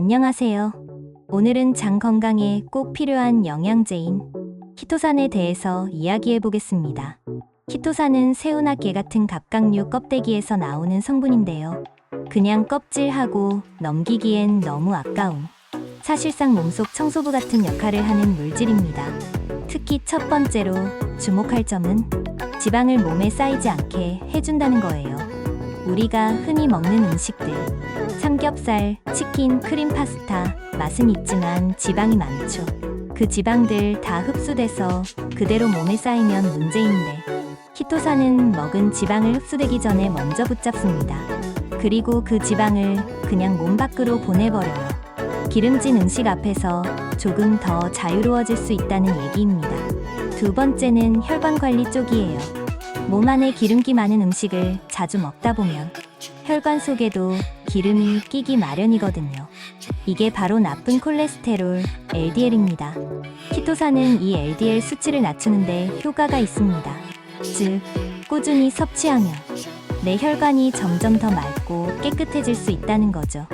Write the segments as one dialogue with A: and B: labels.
A: 안녕하세요. 오늘은 장 건강에 꼭 필요한 영양제인 키토산에 대해서 이야기해 보겠습니다. 키토산은 새우나 게 같은 갑각류 껍데기에서 나오는 성분인데요. 그냥 껍질하고 넘기기엔 너무 아까운 사실상 몸속 청소부 같은 역할을 하는 물질입니다. 특히 첫 번째로 주목할 점은 지방을 몸에 쌓이지 않게 해준다는 거예요. 우리가 흔히 먹는 음식들, 삼겹살, 치킨, 크림 파스타, 맛은 있지만 지방이 많죠. 그 지방들 다 흡수돼서 그대로 몸에 쌓이면 문제인데, 키토산은 먹은 지방을 흡수되기 전에 먼저 붙잡습니다. 그리고 그 지방을 그냥 몸 밖으로 보내버려요. 기름진 음식 앞에서 조금 더 자유로워질 수 있다는 얘기입니다. 두 번째는 혈관 관리 쪽이에요. 몸 안에 기름기 많은 음식을 자주 먹다 보면 혈관 속에도 기름이 끼기 마련이거든요. 이게 바로 나쁜 콜레스테롤 LDL입니다. 키토산은 이 LDL 수치를 낮추는데 효과가 있습니다. 즉, 꾸준히 섭취하면 내 혈관이 점점 더 맑고 깨끗해질 수 있다는 거죠.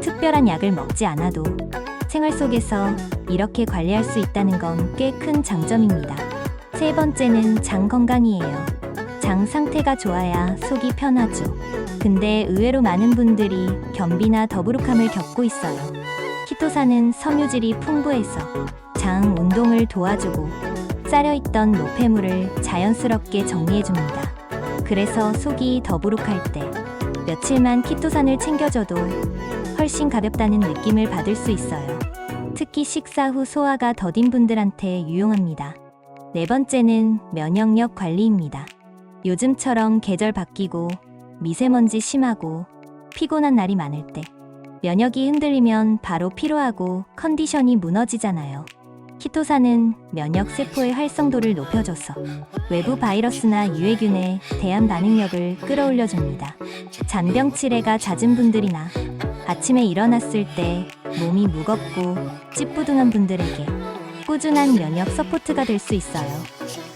A: 특별한 약을 먹지 않아도 생활 속에서 이렇게 관리할 수 있다는 건 꽤 큰 장점입니다. 세 번째는 장 건강이에요. 장 상태가 좋아야 속이 편하죠. 근데 의외로 많은 분들이 변비나 더부룩함을 겪고 있어요. 키토산은 섬유질이 풍부해서 장 운동을 도와주고 쌓여있던 노폐물을 자연스럽게 정리해줍니다. 그래서 속이 더부룩할 때 며칠만 키토산을 챙겨줘도 훨씬 가볍다는 느낌을 받을 수 있어요. 특히 식사 후 소화가 더딘 분들한테 유용합니다. 네 번째는 면역력 관리입니다. 요즘처럼 계절 바뀌고 미세먼지 심하고 피곤한 날이 많을 때 면역이 흔들리면 바로 피로하고 컨디션이 무너지잖아요. 키토산은 면역 세포의 활성도를 높여줘서 외부 바이러스나 유해균에 대한 반응력을 끌어올려줍니다. 잔병 치레가 잦은 분들이나 아침에 일어났을 때 몸이 무겁고 찌뿌둥한 분들에게 꾸준한 면역 서포트가 될 수 있어요.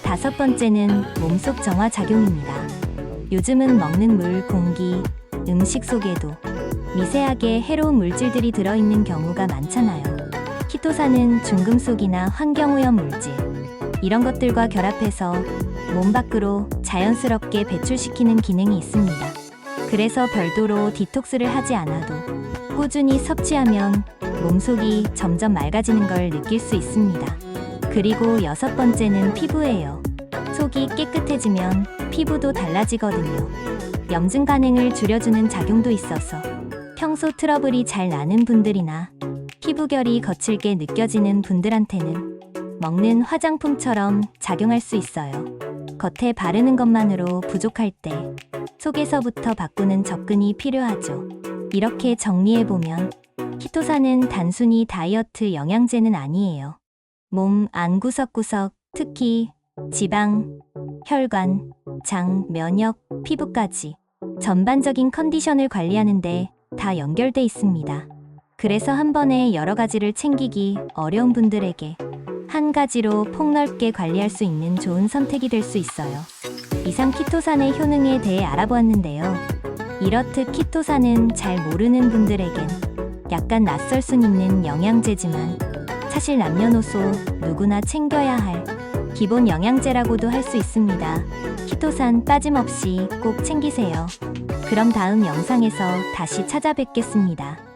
A: 다섯 번째는 몸속 정화 작용입니다. 요즘은 먹는 물, 공기, 음식 속에도 미세하게 해로운 물질들이 들어있는 경우가 많잖아요. 키토산은 중금속이나 환경오염 물질, 이런 것들과 결합해서 몸 밖으로 자연스럽게 배출시키는 기능이 있습니다. 그래서 별도로 디톡스를 하지 않아도 꾸준히 섭취하면 몸속이 점점 맑아지는 걸 느낄 수 있습니다. 그리고 여섯 번째는 피부예요. 속이 깨끗해지면 피부도 달라지거든요. 염증 반응을 줄여주는 작용도 있어서 평소 트러블이 잘 나는 분들이나 피부결이 거칠게 느껴지는 분들한테는 먹는 화장품처럼 작용할 수 있어요. 겉에 바르는 것만으로 부족할 때 속에서부터 바꾸는 접근이 필요하죠. 이렇게 정리해보면 키토산은 단순히 다이어트 영양제는 아니에요. 몸 안 구석구석, 특히 지방, 혈관, 장, 면역, 피부까지 전반적인 컨디션을 관리하는데 다 연결돼 있습니다. 그래서 한 번에 여러 가지를 챙기기 어려운 분들에게 한 가지로 폭넓게 관리할 수 있는 좋은 선택이 될 수 있어요. 이상 키토산의 효능에 대해 알아보았는데요. 이렇듯 키토산은 잘 모르는 분들에겐 약간 낯설 순 있는 영양제지만 사실 남녀노소 누구나 챙겨야 할 기본 영양제라고도 할 수 있습니다. 키토산 빠짐없이 꼭 챙기세요. 그럼 다음 영상에서 다시 찾아뵙겠습니다.